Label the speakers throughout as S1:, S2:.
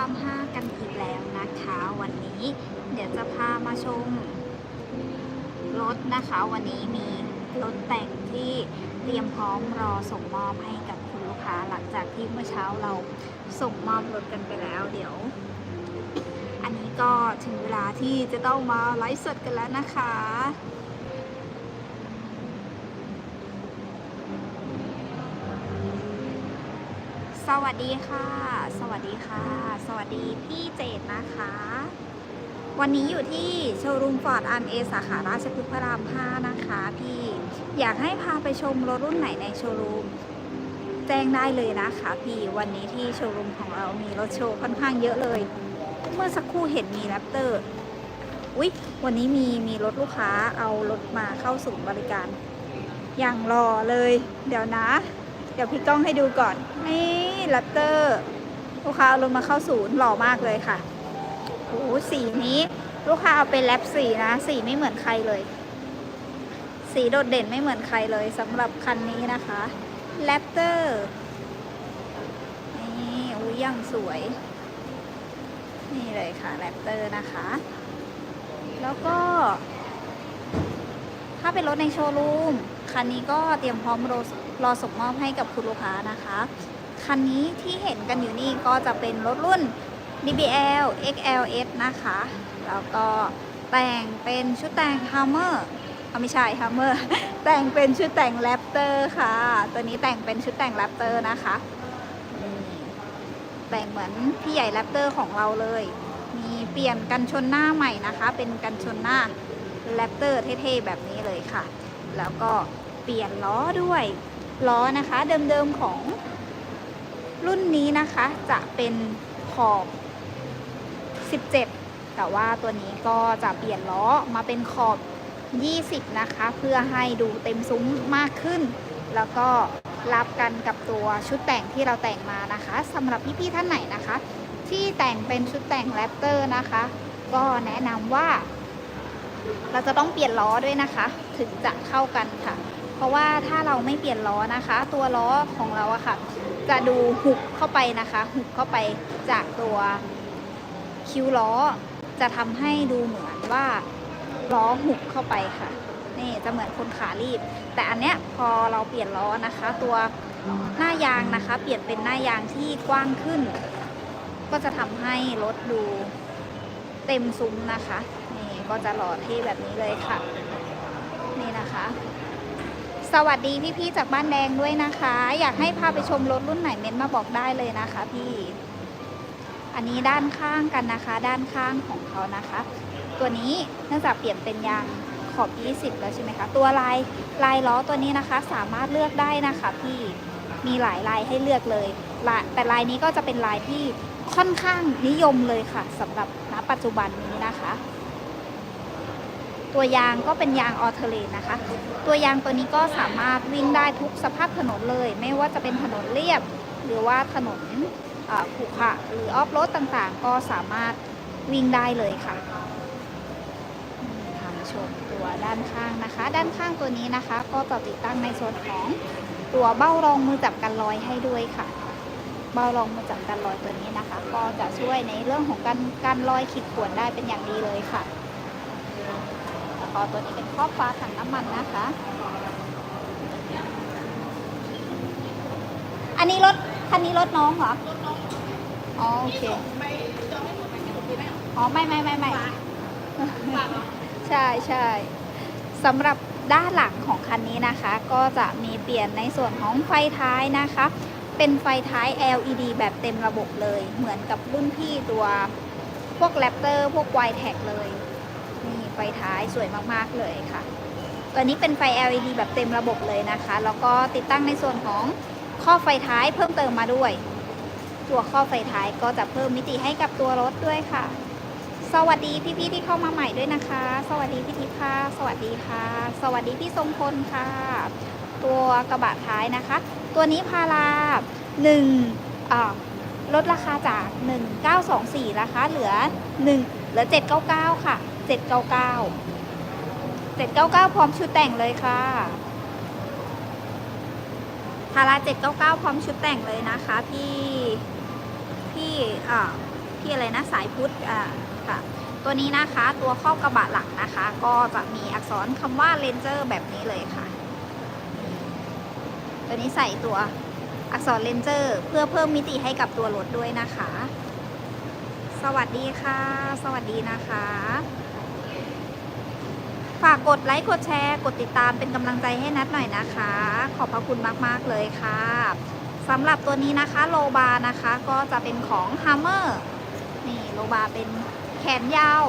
S1: าม 5 กันอีกแล้วนะคะ วันนี้เดี๋ยวจะพามาชมรถนะคะ วันนี้มีรถแต่งที่เตรียมพร้อมรอส่งมอบให้กับคุณลูกค้าหลังจากที่เมื่อเช้าเราส่งมอบรถกันไปแล้ว เดี๋ยว อันนี้ก็ถึงเวลาที่จะต้องมาไลฟ์สดกันแล้วนะคะ สวัสดีค่ะ สวัสดีค่ะ สวัสดีพี่เจดนะคะ วันนี้อยู่ที่โชว์รูมฟอร์ดอันเอสาขาราชพฤกษ์พระราม 5 นะคะพี่ อยากให้พาไปชมรถรุ่นไหนในโชว์รูม แจ้งได้เลยนะคะพี่ วันนี้ที่โชว์รูมของเรามีรถโชว์ค่อนข้างเยอะเลย เมื่อสักครู่เห็นมีแรปเตอร์ อุ๊ย วันนี้มีมีรถลูกค้าเอารถมาเข้าศูนย์บริการ อย่างรอเลย เดี๋ยวนะ ดี๋ยวพี่ก้องให้ดูก่อน นี่แรปเตอร์ลูกค้าเอารถมาเข้าศูนย์หล่อมากเลยค่ะโอ้โหสีนี้ลูกค้าเอาเป็นแรปสีนะ สีไม่เหมือนใครเลย สีโดดเด่นไม่เหมือนใครเลยสำหรับคันนี้นะคะแรปเตอร์นี่อุ้ยยังสวย นี่เลยค่ะแรปเตอร์นะคะ แล้วก็าเป็นรถในโชว์รูมคันนี้ก็เตรียมพร้อมรอรอส่งมอบให้กับคุณลูกค้านะคะ คันนี้ที่เห็นกันอยู่นี่ก็จะเป็นรถรุ่น DBL XLS นะคะ แล้วก็แต่งเป็นชุดแต่ง Hummer เอาไม่ใช่ Hummer แต่งเป็นชุดแต่ง Raptor ค่ะ ตัวนี้แต่งเป็นชุดแต่ง Raptor นะคะ แต่งเหมือนพี่ใหญ่ Raptor ของเราเลย มีเปลี่ยนกันชนหน้าใหม่นะคะ เป็นกันชนหน้า แรปเตอร์เท่ๆแบบนี้เลยค่ะ แล้วก็เปลี่ยนล้อด้วยล้อนะคะเดิมๆของรุ่นนี้นะคะจะเป็นขอบ 17 แต่ว่าตัวนี้ก็จะเปลี่ยนล้อมาเป็นขอบ 20 นะคะ เพื่อให้ดูเต็มซุ้มมากขึ้น แล้วก็รับกันกับตัวชุดแต่งที่เราแต่งมานะคะสำหรับพี่ๆท่านไหนนะคะ ที่แต่งเป็นชุดแต่งแรปเตอร์นะคะ ก็แนะนำว่า เราจะต้องเปลี่ยนล้อด้วยนะคะ ถึงจะเข้ากันค่ะ เพราะว่าถ้าเราไม่เปลี่ยนล้อนะคะ ตัวล้อของเราอะค่ะ จะดูหุบเข้าไปนะคะหุบเข้าไปจากตัวคิ้วล้อ จะทำให้ดูเหมือนว่าล้อหุบเข้าไปค่ะ นี่จะเหมือนคนขารีบ แต่อันเนี้ยพอเราเปลี่ยนล้อนะคะ ตัวหน้ายางนะคะ เปลี่ยนเป็นหน้ายางที่กว้างขึ้น ก็จะทำให้รถดูเต็มซุ้มนะคะ ก็จะหล่อเท่แบบนี้เลยค่ะ นี่นะคะ สวัสดีพี่ๆจากบ้านแดงด้วยนะคะ อยากให้พาไปชมรถรุ่นไหนเม้นมาบอกได้เลยนะคะพี่ อันนี้ด้านข้างกันนะคะ ด้านข้างของเขานะคะ ตัวนี้เนื่องจากเปลี่ยนเป็นยางขอบ 20 แล้วใช่ไหมคะ ตัวลายลายล้อตัวนี้นะคะ สามารถเลือกได้นะคะพี่ มีหลายลายให้เลือกเลยลายแต่ลายนี้ก็จะเป็นลายที่ค่อนข้างนิยมเลยค่ะสำหรับณปัจจุบันนี้นะคะ ตัวยางก็เป็นยางออเทเลนนะคะ ตัวยางตัวนี้ก็สามารถวิ่งได้ทุกสภาพถนนเลย ไม่ว่าจะเป็นถนนเรียบ หรือว่าถนนขรุขระหรือออฟโรดต่างๆ ก็สามารถวิ่งได้เลยค่ะนี่ทำชมตัวด้านข้างนะคะ ด้านข้างตัวนี้นะคะ ก็จะติดตั้งในส่วนของตัวเบ้ารองมือจับกันรอยให้ด้วยค่ะ เบ้ารองมือจับกันรอยตัวนี้นะคะ ก็จะช่วยในเรื่องของการการรอยขีดข่วนได้เป็นอย่างดีเลยค่ะ แล้วก็ตัวนี้เป็นครอบฟ้าถังน้ำมันนะคะ อันนี้รถคันนี้รถน้องเหรออ๋อโอเคอ๋อไม่ไม่ไม่ไม่ใช่ใช่สำหรับด้านหลังของคันนี้นะคะ ก็จะมีเปลี่ยนในส่วนของไฟท้ายนะคะ เป็นไฟท้าย LED แบบเต็มระบบเลย เหมือนกับรุ่นพี่ตัวพวกแรปเตอร์พวก y t แท็เลยนี่ไฟท้ายสวยมากๆเลยค่ะ ตัวนี้เป็นไฟ LED แบบเต็มระบบเลยนะคะ แล้วก็ติดตั้งในส่วนของข้อไฟท้ายเพิ่มเติมมาด้วย ตัวข้อไฟท้ายก็จะเพิ่มมิติให้กับตัวรถด้วยค่ะ สวัสดีพี่ๆที่เข้ามาใหม่ด้วยนะคะ สวัสดีพี่ทิพย์ค่ะสวัสดีค่ะ สวัสดีพี่ทรงพลค่ะ ตัวกระบะท้ายนะคะ ตัวนี้พาราหนึ่งลดราคาจาก 1924 นะคะ เหลือ 1 เหลือ 799 ค่ะ 799 799 พร้อมชุดแต่งเลยค่ะพารา799 พร้อมชุดแต่งเลยนะคะ พี่พี่อ่าพี่อะไรนะสายพุทธอ่าค่ะตัวนี้นะคะตัวครอบกระบะหลังนะคะ ก็จะมีอักษรคำว่าเลนเจอร์แบบนี้เลยค่ะ ตัวนี้ใส่ตัวอักษรเลนเจอร์เพื่อเพิ่มมิติให้กับตัวรถด้วยนะคะ สวัสดีค่ะ สวัสดีนะคะ ฝากกดไลค์กดแชร์ กดติดตามเป็นกำลังใจให้นัดหน่อยนะคะ ขอบพระคุณมาก ๆ เลยค่ะสำหรับตัวนี้นะคะโลบานะคะก็จะเป็นของ Hammer นี่โลบาเป็นแขนยาว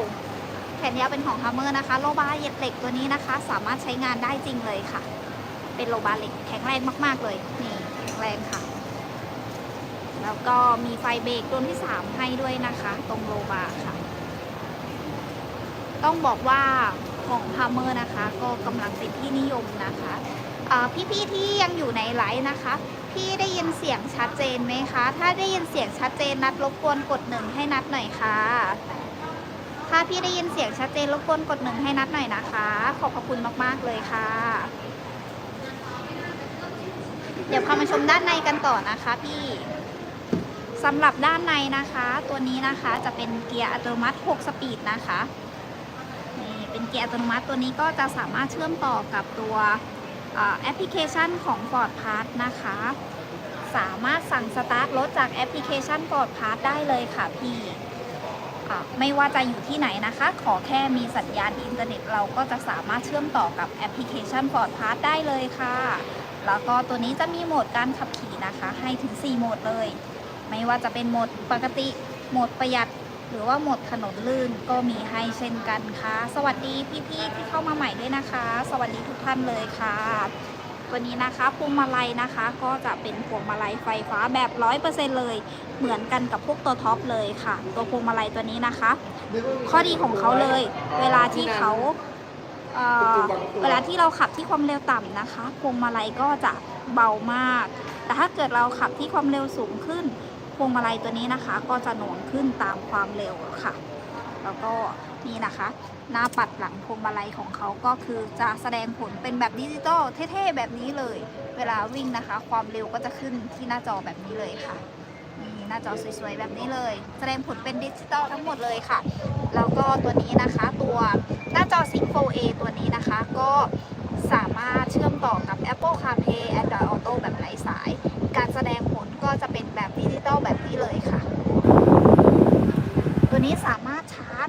S1: แขนยาวเป็นของ Hammer นะคะ โลบาเย็ดเหล็กตัวนี้นะคะ สามารถใช้งานได้จริงเลยค่ะ เป็นโลบาเหล็กแข็งแรงมาก ๆ เลยนี่แข็งแรงค่ะ แล้วก็มีไฟเบรกตัวที่ 3 ให้ด้วยนะคะ ตรงโลบาค่ะ ต้องบอกว่าของฮ u มเมอร์นะคะ ก็กำลังเป็นที่นิยมนะคะพี่ๆที่ยังอยู่ในไลฟ์นะคะ พี่ได้ยินเสียงชัดเจนไหมคะ ถ้าได้ยินเสียงชัดเจนนัดรบกวนกดหนึ่งให้นัดหน่อยค่ะ ถ้าพี่ได้ยินเสียงชัดเจนรบกวนกดหนึ่งให้นัดหน่อยนะคะ ขอบพระคุณมากๆเลยค่ะ เดี๋ยวพามาชมด้านในกันต่อนะคะพี่สำหรับด้านในนะคะ ตัวนี้นะคะจะเป็นเกียร์อัตโนมัติ 6 สปีดนะคะ เป็นเกียร์อัตโนมัติตัวนี้ก็จะสามารถเชื่อมต่อกับตัวแอปพลิเคชันของ Ford Pass นะคะ สามารถสั่งสตาร์ทรถจากแอปพลิเคชัน Ford Pass ได้เลยค่ะพี่ไม่ว่าจะอยู่ที่ไหนนะคะ ขอแค่มีสัญญาณอินเทอร์เน็ตเราก็จะสามารถเชื่อมต่อกับแอปพลิเคชัน Ford Pass ได้เลยค่ะ แล้วก็ตัวนี้จะมีโหมดการขับขี่นะคะ ให้ถึง 4 โหมดเลย ไม่ว่าจะเป็นโหมดปกติ โหมดประหยัด หรือว่าหมดถนนลื่นก็มีให้เช่นกันค่ะ สวัสดีพี่ๆที่เข้ามาใหม่ด้วยนะคะ สวัสดีทุกท่านเลยค่ะตัวนี้นะคะพวงมาลัยนะคะก็จะเป็นพวงมาลัยไฟฟ้าแบบ100%เลย เหมือนกันกับพวกตัวท็อปเลยค่ะ ตัวพวงมาลัยตัวนี้นะคะ ข้อดีของเขาเลย เวลาที่เขาเเวลาที่เราขับที่ความเร็วต่ำนะคะพวงมาลัยก็จะเบามาก แต่ถ้าเกิดเราขับที่ความเร็วสูงขึ้น พวงมาลัยตัวนี้นะคะ ก็จะหน่วงขึ้นตามความเร็วค่ะ แล้วก็นี่นะคะ หน้าปัดหลังพวงมาลัยของเขาก็คือจะแสดงผลเป็นแบบดิจิตอลเท่ๆแบบนี้เลย เวลาวิ่งนะคะ ความเร็วก็จะขึ้นที่หน้าจอแบบนี้เลยค่ะนี่หน้าจอสวยๆแบบนี้เลย แสดงผลเป็นดิจิตอลทั้งหมดเลยค่ะ แล้วก็ตัวนี้นะคะตัวหน้าจอ Sync 4A ตัวนี้นะคะก็สามารถเชื่อมต่อกับ Apple CarPlay Android Auto แบบไร้สาย การแสดงผล ก็จะเป็นแบบดิจิตอลแบบนี้เลยค่ะ ตัวนี้สามารถชาร์จ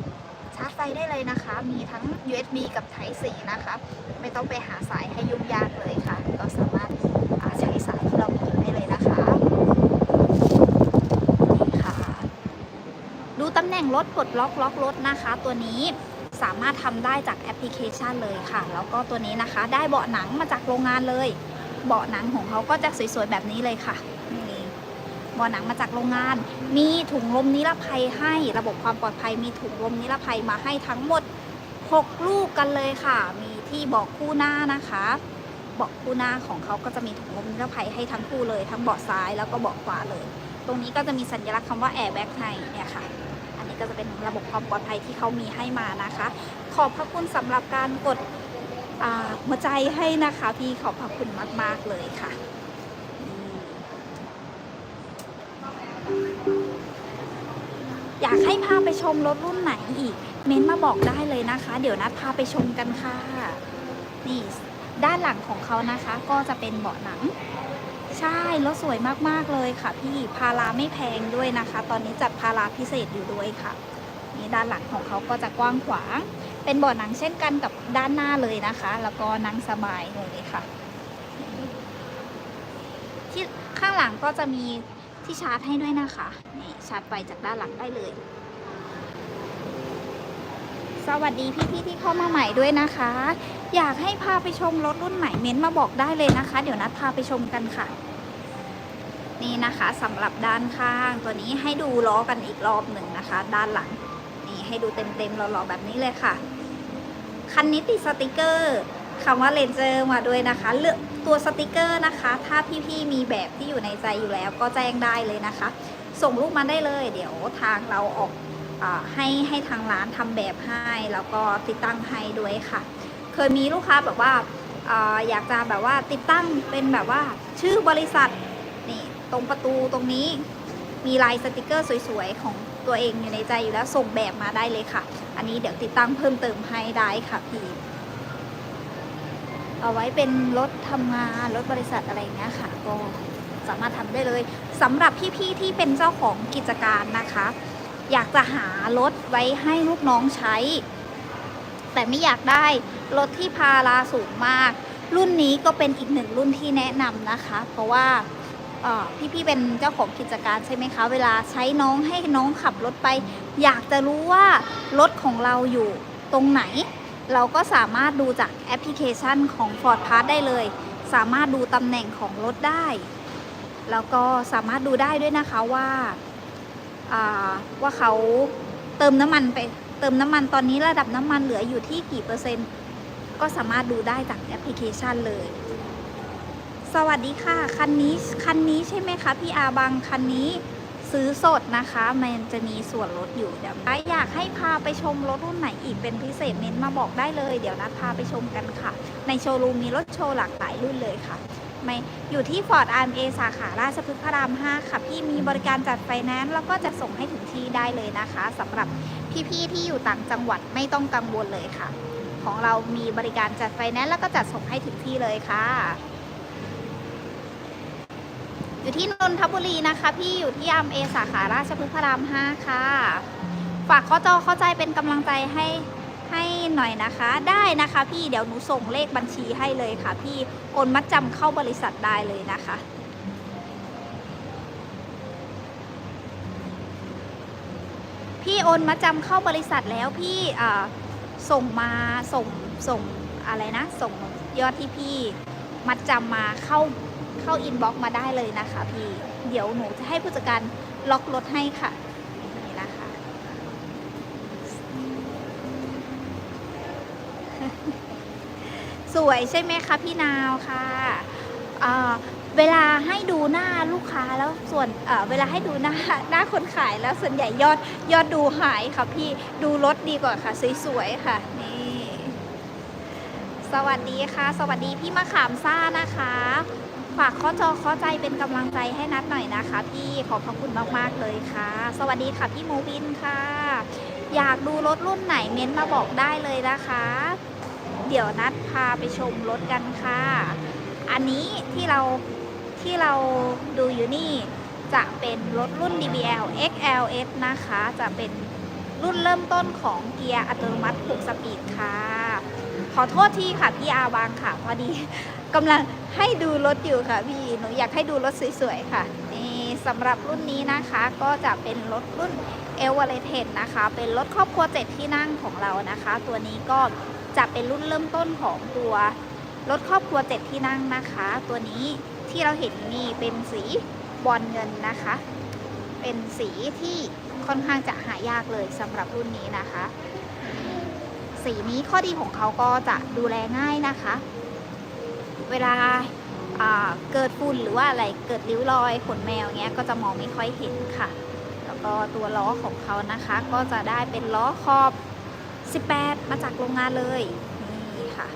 S1: ชาร์จไฟได้เลยนะคะ มีทั้ง USB กับ Type C นะคะ ไม่ต้องไปหาสายให้ยุ่งยากเลยค่ะ ก็สามารถาใช้สายที่เรามีได้เลยนะคะนี่ค่ะ ดูตำแหน่งรถปลดล็อกล็อกรถนะคะ ตัวนี้สามารถทำได้จากแอปพลิเคชันเลยค่ะ แล้วก็ตัวนี้นะคะ ได้เบาะหนังมาจากโรงงานเลย เบาะหนังของเขาก็จะสวยๆแบบนี้เลยค่ะนี่ บาะหนังมาจากโรงงาน มีถุงลมนิรภัยให้ระบบความปลอดภัย มีถุงลมนิรภัยมาให้ทั้งหมด 6 ลูกกันเลยค่ะ มีที่เบาะคู่หน้านะคะเบาะคู่หน้าของเขาก็จะมีถุงลมนิรภัยให้ทั้งคู่เลย ทั้งเบาะซ้ายแล้วก็เบาะขวาเลย ตรงนี้ก็จะมีสัญลักษณ์คำว่าแอร์แบ็กให้เนี่ยค่ะ อันนี้ก็จะเป็นระบบความปลอดภัยที่เขามีให้มานะคะ ขอบพระคุณสำหรับการกดหัวใจให้นะคะพี่ขอบพระคุณมาก ๆ เลยค่ะอืม อยากให้พาไปชมรถรุ่นไหนอีก เม้นต์มาบอกได้เลยนะคะ เดี๋ยวนัดพาไปชมกันค่ะ นี่ด้านหลังของเขานะคะ ก็จะเป็นเบาะหนัง ใช่รถสวยมากๆเลยค่ะ พี่พาราไม่แพงด้วยนะคะ ตอนนี้จัดพาราพิเศษอยู่ด้วยค่ะ นี่ด้านหลังของเขาก็จะกว้างขวาง เป็นเบาะหนังเช่นกันกับด้านหน้าเลยนะคะ แล้วก็นั่งสบายเลยค่ะ ที่ข้างหลังก็จะมี ที่ชาร์จให้ด้วยนะคะนี่ชาร์จไฟจากด้านหลังได้เลย สวัสดีพี่ๆที่เข้ามาใหม่ด้วยนะคะ อยากให้พาไปชมรถรุ่นไหนเม้นมาบอกได้เลยนะคะ เดี๋ยวนัดพาไปชมกันค่ะ นี่นะคะสำหรับด้านข้างตัวนี้ให้ดูล้อกันอีกรอบหนึ่งนะคะ ด้านหลัง นี่ให้ดูเต็มๆหล่อๆแบบนี้เลยค่ะ คันนี้ติดสติกเกอร์ คำว่าเลนเจอร์มาด้วยนะคะ เลือกตัวสติกเกอร์นะคะ ถ้าพี่ๆมีแบบที่อยู่ในใจอยู่แล้วก็แจ้งได้เลยนะคะ ส่งรูปมาได้เลย เดี๋ยวทางเราออกอให้ให้ทางร้านทำแบบให้ แล้วก็ติดตั้งให้ด้วยค่ะ เคยมีลูกค้าแบบว่าอาอยากจะแบบว่าติดตั้งเป็นแบบว่าชื่อบริษัทนี่ตรงประตูตรงนี้มีลายสติกเกอร์สวยๆ ของตัวเองอยู่ในใจอยู่แล้วส่งแบบมาได้เลยค่ะ อันนี้เดี๋ยวติดตั้งเพิ่มเติมให้ได้ค่ะพี่ เอาไว้เป็นรถทำงานรถบริษัทอะไรเงี้ยค่ะก็สามารถทำได้เลยสำหรับพี่ๆที่เป็นเจ้าของกิจการนะคะ อยากจะหารถไว้ให้ลูกน้องใช้ แต่ไม่อยากได้รถที่พาราสูงมาก รุ่นนี้ก็เป็นอีกหนึ่งรุ่นที่แนะนำนะคะ เพราะว่าเอ่พี่ๆเป็นเจ้าของกิจการใช่ไหมคะ เวลาใช้น้องให้น้องขับรถไป อยากจะรู้ว่ารถของเราอยู่ตรงไหน เราก็สามารถดูจากแอปพลิเคชันของ Ford Pass ได้เลย สามารถดูตำแหน่งของรถได้ แล้วก็สามารถดูได้ด้วยนะคะว่าว่าเขาเติมน้ำมันไปเติมน้ำมันตอนนี้ระดับน้ำมันเหลืออยู่ที่กี่เปอร์เซ็นต์ ก็สามารถดูได้จากแอปพลิเคชันเลย สวัสดีค่ะ คันนี้คันนี้ใช่ไหมคะพี่อาบังคันนี้ ซื้อสดนะคะ มันจะมีส่วนลดอยู่เดี๋ยวอยากให้พาไปชมรถรุ่นไหนอีกเป็นพิเศษเม้นมาบอกได้เลย เดี๋ยวนัดพาไปชมกันค่ะ ในโชว์รูมมีรถโชว์หลากหลายรุ่นเลยค่ะไม่อยู่ที่ Ford RMA สาขาราชพฤกษ์พระราม 5 ค่ะ พี่มีบริการจัดไฟแนนซ์แล้วก็จะส่งให้ถึงที่ได้เลยนะคะสำหรับพี่ๆที่อยู่ต่างจังหวัดไม่ต้องกังวลเลยค่ะ ของเรามีบริการจัดไฟแนนซ์แล้วก็จัดส่งให้ถึงที่เลยค่ะ อยู่ที่นนทบุรีนะคะ พี่อยู่ที่อัมเอสาขาราชพฤกษ์พระราม5ค่ะ ฝากข้อจอเข้าใจเป็นกำลังใจให้ให้หน่อยนะคะ ได้นะคะ พี่เดี๋ยวหนูส่งเลขบัญชีให้เลยค่ะ พี่โอนมัดจำเข้าบริษัทได้เลยนะคะพี่โอนมาจำเข้าบริษัทแล้วพี่ส่งมาส่งส่งอะไรนะ ส่งยอดที่พี่มัดจำมาเข้า เข้าอินบ็อกมาได้เลยนะคะพี่ เดี๋ยวหนูจะให้ผู้จัดการล็อกรถให้ค่ะนี่นะคะ สวยใช่ไหมคะพี่นาวค่ะอ่าเวลาให้ดูหน้าลูกค้าแล้วส่วนเเวลาให้ดูหน้าหน้าคนขายแล้วส่วนใหญ่ยอดยอดดูหายค่ะพี่ดูรถดีกว่าค่ะสวยๆค่ะนี่ สวัสดีค่ะ สวัสดีพี่มะขามซ่านะคะ ฝากข้อจอข้อใจเป็นกำลังใจให้นัดหน่อยนะคะพี่ขอบพระคุณมากๆเลยค่ะ สวัสดีค่ะพี่โมบินค่ะ อยากดูรถรุ่นไหนเม้นต์มาบอกได้เลยนะคะ เดี๋ยวนัดพาไปชมรถกันค่ะ อันนี้ที่เราที่เราดูอยู่นี่จะเป็นรถรุ่น DBL XLS นะคะ จะเป็นรุ่นเริ่มต้นของเกียร์อัตโนมัติ6สปีดค่ะ ขอโทษทีค่ะพี่อาบางค่ะพอดี กำลังให้ดูรถอยู่ค่ะพี่ หนูอยากให้ดูรถสวยๆค่ะ นี่สำหรับรุ่นนี้นะคะก็จะเป็นรถรุ่น e v e r e t e d นะคะ เป็นรถครอบครัว7ที่นั่งของเรานะคะ ตัวนี้ก็จะเป็นรุ่นเริ่มต้นของตัวรถครอบครัว7ที่นั่งนะคะ ตัวนี้ที่เราเห็นนี่เป็นสีบอลเงินนะคะ เป็นสีที่ค่อนข้างจะหายากเลยสำหรับรุ่นนี้นะคะ สีนี้ข้อดีของเขาก็จะดูแลง่ายนะคะ เวลาอ่าเกิดฝุ่นหรือว่าอะไรเกิดริ้วรอยขนแมวเงี้ยก็จะมองไม่ค่อยเห็นค่ะ แล้วก็ตัวล้อของเขานะคะก็จะได้เป็นล้อขอบ 18 มาจากโรงงานเลยนี่ค่ะ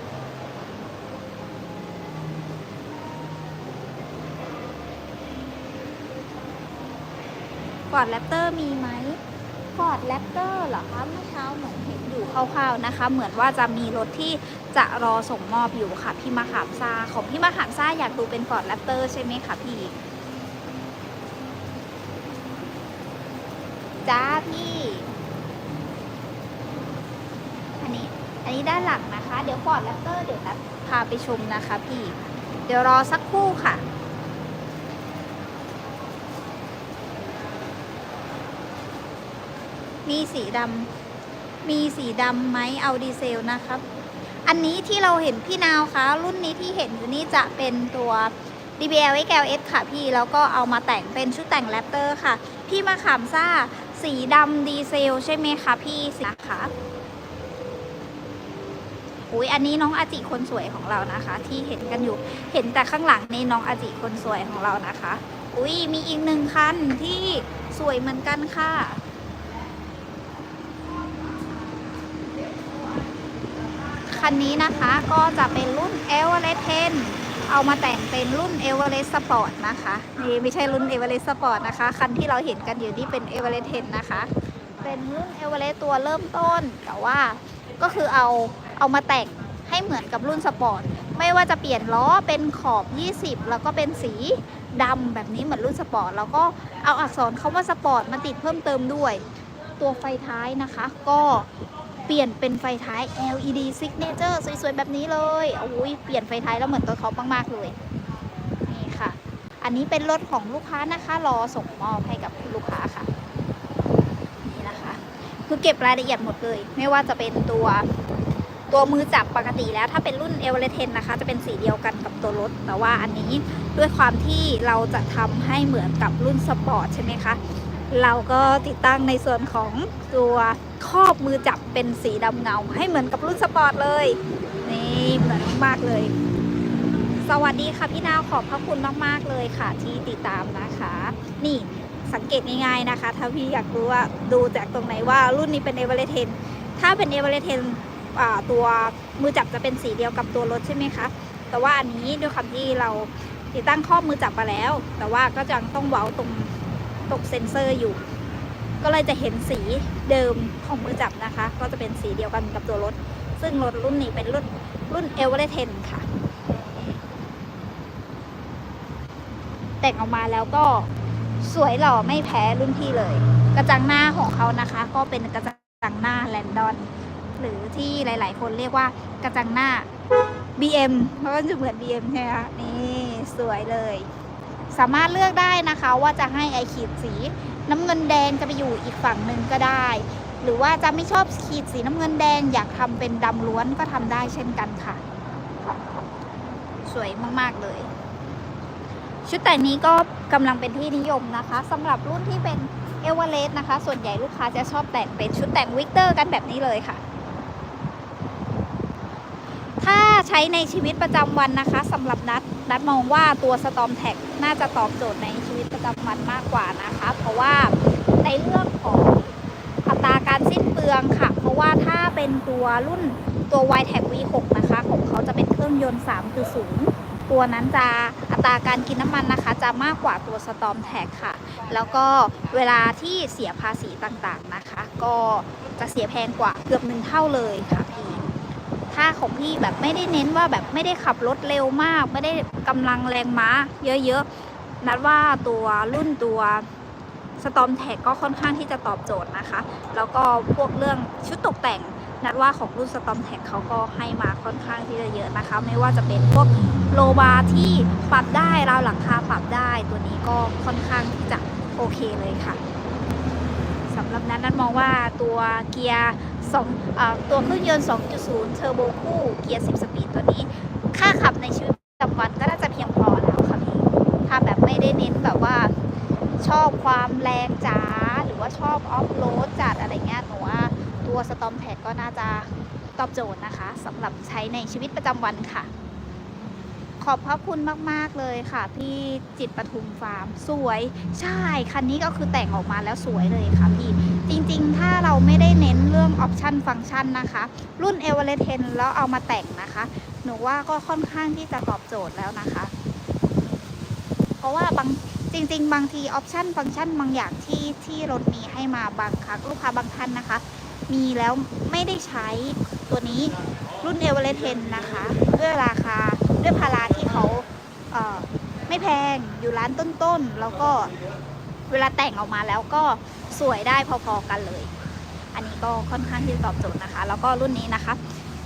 S1: ฟอร์ดแรปเตอร์มีไหม ฟอร์ดแรปเตอร์เหรอคะเมื่อเช้าหนูเห็นอยู่คร่าวๆนะคะ เหมือนว่าจะมีรถที่จะรอส่งมอบอยู่ค่ะ พี่มะขามซ่าของพี่มะขามซ่าอยากดูเป็นฟอร์ดแรปเตอร์ใช่ไหมคะพี่จ้าพี่ อันนี้ อันนี้ด้านหลังนะคะ เดี๋ยวฟอร์ดแรปเตอร์เดี๋ยวพาไปชมนะคะพี่ เดี๋ยวรอสักครู่ค่ะ มีสีดำมีสีดำไหมเอาดีเซลนะครับ อันนี้ที่เราเห็นพี่นาวคะ รุ่นนี้ที่เห็นอยู่นี่จะเป็นตัว DBL XLS ค่ะพี่ แล้วก็เอามาแต่งเป็นชุดแต่งแรปเตอร์ค่ะ พี่มาขามซ่าสีดำดีเซลใช่ไหมคะพี่สีนะคะอุ้ยอันนี้น้องอาจิคนสวยของเรานะคะ ที่เห็นกันอยู่ เห็นแต่ข้างหลังนี่น้องอาจิคนสวยของเรานะคะ อุ้ยมีอีกหนึ่งคันที่สวยเหมือนกันค่ะ คันนี้นะคะก็จะเป็นรุ่น e v e r e t 10เอามาแต่งเป็นรุ่น e v e r e s t Sport นะคะนี่ไม่ใช่รุ่น e v e r e s t Sport นะคะ คันที่เราเห็นกันอยู่นี่เป็น e v e r e s t 10นะคะ เป็นรุ่น e v e r e s t ตัวเริ่มต้นแต่ว่าก็คือเอาเอามาแต่งให้เหมือนกับรุ่นสปอร์ตไม่ว่าจะเปลี่ยนล้อเป็นขอบ 20 แล้วก็เป็นสีดำแบบนี้เหมือนรุ่นสปอร์ตแล้วก็เอาอักษรคาว่าสปอร์ตมาติดเพิ่มเติมด้วย ตัวไฟท้ายนะคะ ก็ เปลี่ยนเป็นไฟท้าย LED signature สวยๆ แบบนี้เลยโอ้ยเปลี่ยนไฟท้ายแล้วเหมือนตัวท็อปมากๆเลย นี่ค่ะ อันนี้เป็นรถของลูกค้านะคะ รอส่งมอบให้กับลูกค้าค่ะ นี่นะคะ คือเก็บรายละเอียดหมดเลย ไม่ว่าจะเป็นตัวตัวมือจับปกติแล้วถ้าเป็นรุ่นเอเวอเรเทนนะคะ จะเป็นสีเดียวกันกับตัวรถ แต่ว่าอันนี้ด้วยความที่เราจะทำให้เหมือนกับรุ่นสปอร์ตใช่ไหมคะ เราก็ติดตั้งในส่วนของตัว ครอบมือจับเป็นสีดำเงา ให้เหมือนกับรุ่นสปอร์ตเลย นี่เหมือนมากๆเลย สวัสดีค่ะพี่นาวขอบพระคุณมากๆเลยค่ะ ที่ติดตามนะคะ นี่สังเกตง่ายๆนะคะ ถ้าพี่อยากรู้ว่าดูจากตรงไหนว่ารุ่นนี้เป็นเอเวอเรเทนถ้าเป็นเอเวอเรเทนตัวมือจับจะเป็นสีเดียวกับตัวรถใช่ไหมคะ แต่ว่าอันนี้ด้วยความที่เราติดตั้งข้อมือจับมาแล้ว แต่ว่าก็ยังต้องเว้าตรงตรงเซ็นเซอร์อยู่ ก็เลยจะเห็นสีเดิมของมือจับนะคะ ก็จะเป็นสีเดียวกันกับตัวรถ ซึ่งรถรุ่นนี้เป็นรุ่นรุ่นเอเวอเรเทนค่ะ แต่งออกมาแล้วก็สวยหล่อไม่แพ้รุ่นพี่เลย กระจังหน้าของเขานะคะ ก็เป็นกระจังหน้าแลนดอน หรือที่หลาย ๆ คนเรียกว่ากระจังหน้า BM เพราะว่าจะเหมือน BM ใช่ไหมคะนี่สวยเลย สามารถเลือกได้นะคะว่าจะให้ไอขีดสี น้ำเงินแดงจะไปอยู่อีกฝั่งหนึ่งก็ได้ หรือว่าจะไม่ชอบขีดสีน้ำเงินแดงอยากทำเป็นดำล้วนก็ทำได้เช่นกันค่ะ สวยมากๆเลย ชุดแต่งนี้ก็กำลังเป็นที่นิยมนะคะสำหรับรุ่นที่เป็นเอเวอเรสต์นะคะ ส่วนใหญ่ลูกค้าจะชอบแต่งเป็นชุดแต่งวิกเตอร์กันแบบนี้เลยค่ะ ถ้า ใช้ในชีวิตประจำวันนะคะสำหรับนัดนัดมองว่าตัวสตอมแท็กน่าจะตอบโจทย์ในชีวิตประจำวันมากกว่านะคะ เพราะว่าในเรื่องของอัตราการสิ้นเปลืองค่ะ เพราะว่าถ้าเป็นตัวรุ่นตัว y t a g V6 นะคะของเขาจะเป็นเครื่องยนต์3คือ0ตัวนั้นจะอัตราการกินน้ำมันนะคะ จะมากกว่าตัวสตอมแท็กค่ะ แล้วก็เวลาที่เสียภาษีต่างๆนะคะ ก็จะเสียแพงกว่าเกือบหนึ่งเท่าเลยค่ะ ถ้าของพี่แบบไม่ได้เน้นว่าแบบไม่ได้ขับรถเร็วมาก ไม่ได้กำลังแรงม้า เยอะๆนัดว่าตัวรุ่นตัวสตอมแท็กก็ค่อนข้างที่จะตอบโจทย์นะคะ แล้วก็พวกเรื่องชุดตกแต่ง นัดว่าของรุ่นสตอมแท็กเขาก็ให้มาค่อนข้างที่จะเยอะนะคะ ไม่ว่าจะเป็นพวกโลบาร์ที่ปรับได้ราวหลังคาปรับได้ ตัวนี้ก็ค่อนข้างที่จะโอเคเลยค่ะสำหรับนั้นนัดมองว่าตัวเกียร์ สองอตัวเครื่องยนต์ 2.0 เทอร์โบคู่เกียร์ 10 สปีดตัวนี้ ค่าขับในชีวิตประจำวันก็น่าจะเพียงพอแล้วค่ะพี่ ถ้าแบบไม่ได้เน้นแบบว่าชอบความแรงจ๋าหรือว่าชอบออฟโรดจัดอะไรเงี้ยหนูว่าตัวสตอมแพดก็น่าจะตอบโจทย์นะคะสำหรับใช้ในชีวิตประจำวันค่ะ ขอบพระคุณมาก ๆ เลยค่ะ พี่จิตรปทุมฟาร์ม สวย ใช่ คันนี้ก็คือแต่งออกมาแล้วสวยเลยค่ะพี่ จริงๆ ถ้าเราไม่ได้เน้นเรื่องออปชันฟังก์ชันนะคะ รุ่น e v e r e t 10 แล้วเอามาแต่งนะคะ หนูว่าก็ค่อนข้างที่จะตอบโจทย์แล้วนะคะ เพราะว่าบางจริง ๆ บางทีออปชันฟังก์ชันบางอย่างที่ที่รถมีให้มาบางครั้งลูกค้าบางท่านนะคะ มีแล้วไม่ได้ใช้ตัวนี้รุ่น e v e r e t 10 นะคะ ด้วยราคา ด้วยภาระที่เขาเไม่แพงอยู่ร้านต้นๆ แล้วก็เวลาแต่งออกมาแล้วก็สวยได้พอๆกันเลย อันนี้ก็ค่อนข้างที่จะตอบโจทย์นะคะ แล้วก็รุ่นนี้นะคะ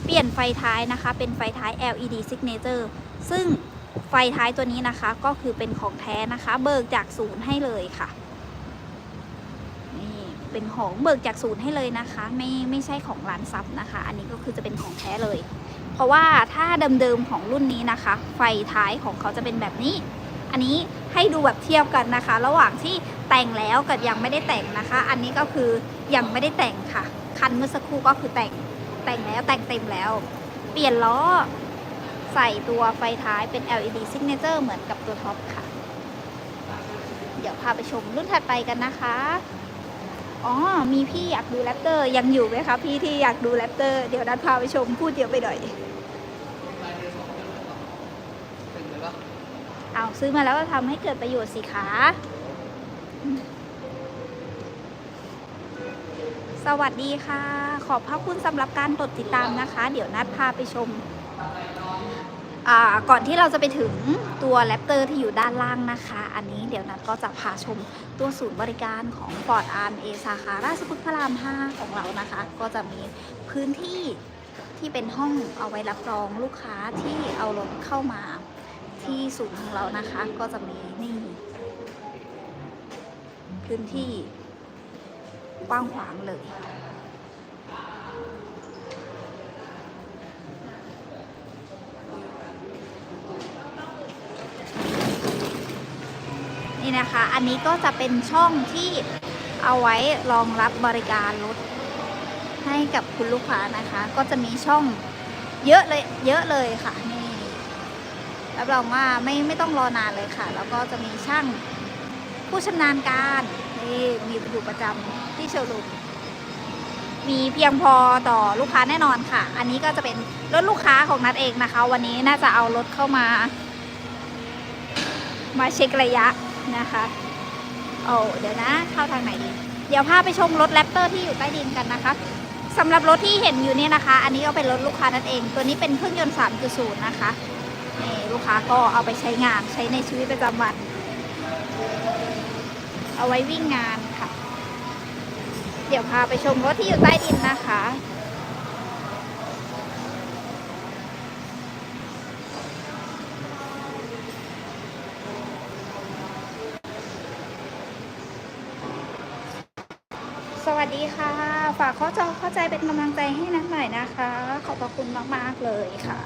S1: เปลี่ยนไฟท้ายนะคะ เป็นไฟท้าย LED signature ซึ่งไฟท้ายตัวนี้นะคะก็คือเป็นของแท้นะคะ เบิกจากศูนย์ให้เลยค่ะนี่เป็นของเบิกจากศูนย์ให้เลยนะคะ ไม่ไม่ใช่ของร้านซับนะคะ อันนี้ก็คือจะเป็นของแท้เลย ราะว่าถ้าเดิมๆของรุ่นนี้นะคะ ไฟท้ายของเขาจะเป็นแบบนี้ อันนี้ให้ดูแบบเทียบกันนะคะ ระหว่างที่แต่งแล้วกับยังไม่ได้แต่งนะคะ อันนี้ก็คือยังไม่ได้แต่งค่ะ คันเมื่อสักครู่ก็คือแต่งแต่งแล้วแต่งเต็มแล้ว เปลี่ยนล้อใส่ตัวไฟท้ายเป็น LED signature เหมือนกับตัวท็อปค่ะ เดี๋ยวพาไปชมรุ่นถัดไปกันนะคะ อ๋อ มีพี่อยากดูแรปเตอร์ยังอยู่ไหมคะพี่ที่อยากดูแรปเตอร์เดี๋ยวนัดพาไปชมพูดเยอะไปหน่อยเอาซื้อมาแล้วก็ทำให้เกิดประโยชน์สิคะสวัสดีค่ะ ขอบพระคุณสำหรับการกดติดตามนะคะ เดี๋ยวนัดพาไปชมอ่า ก่อนที่เราจะไปถึงตัวแรปเตอร์ที่อยู่ด้านล่างนะคะ อันนี้เดี๋ยวนัดก็จะพาชมตัวศูนย์บริการของ Ford r m a สาขาราชพฤกษ์พระราม 5 ของเรานะคะ ก็จะมีพื้นที่ที่เป็นห้องเอาไว้รับรองลูกค้าที่เอารถเข้ามาที่ศูนย์ของเรานะคะ ก็จะมีนี่ พื้นที่กว้างขวางเลย นี่นะคะ อันนี้ก็จะเป็นช่องที่เอาไว้รองรับบริการรถให้กับคุณลูกค้านะคะ ก็จะมีช่องเยอะเลย เยอะเลยค่ะนี่รับรองว่าไม่ไม่ต้องรอนานเลยค่ะ แล้วก็จะมีช่างผู้ชำนาญการนี่มีอยู่ประจำที่โชว์รูมมีเพียงพอต่อลูกค้าแน่นอนค่ะ อันนี้ก็จะเป็นรถลูกค้าของนัดเองนะคะ วันนี้น่าจะเอารถเข้ามา มาเช็คระยะ นะคะโอ้เดี๋ยวนะเข้าทางไหนดี เดี๋ยวพาไปชมรถแรปเตอร์ที่อยู่ใต้ดินกันนะคะสำหรับรถที่เห็นอยู่เนี่ยนะคะ อันนี้ก็เป็นรถลูกค้านั่นเอง ตัวนี้เป็นเครื่องยนต์ 3.0 นะคะนี่ลูกค้าก็เอาไปใช้งานใช้ในชีวิตประจำวัน เอาไว้วิ่งงานค่ะ เดี๋ยวพาไปชมรถที่อยู่ใต้ดินนะคะ ข้อจอเข้าใจเป็นกำลังใจให้นักหน่อยนะคะ ขอบพระคุณมาก ๆ เลยค่ะ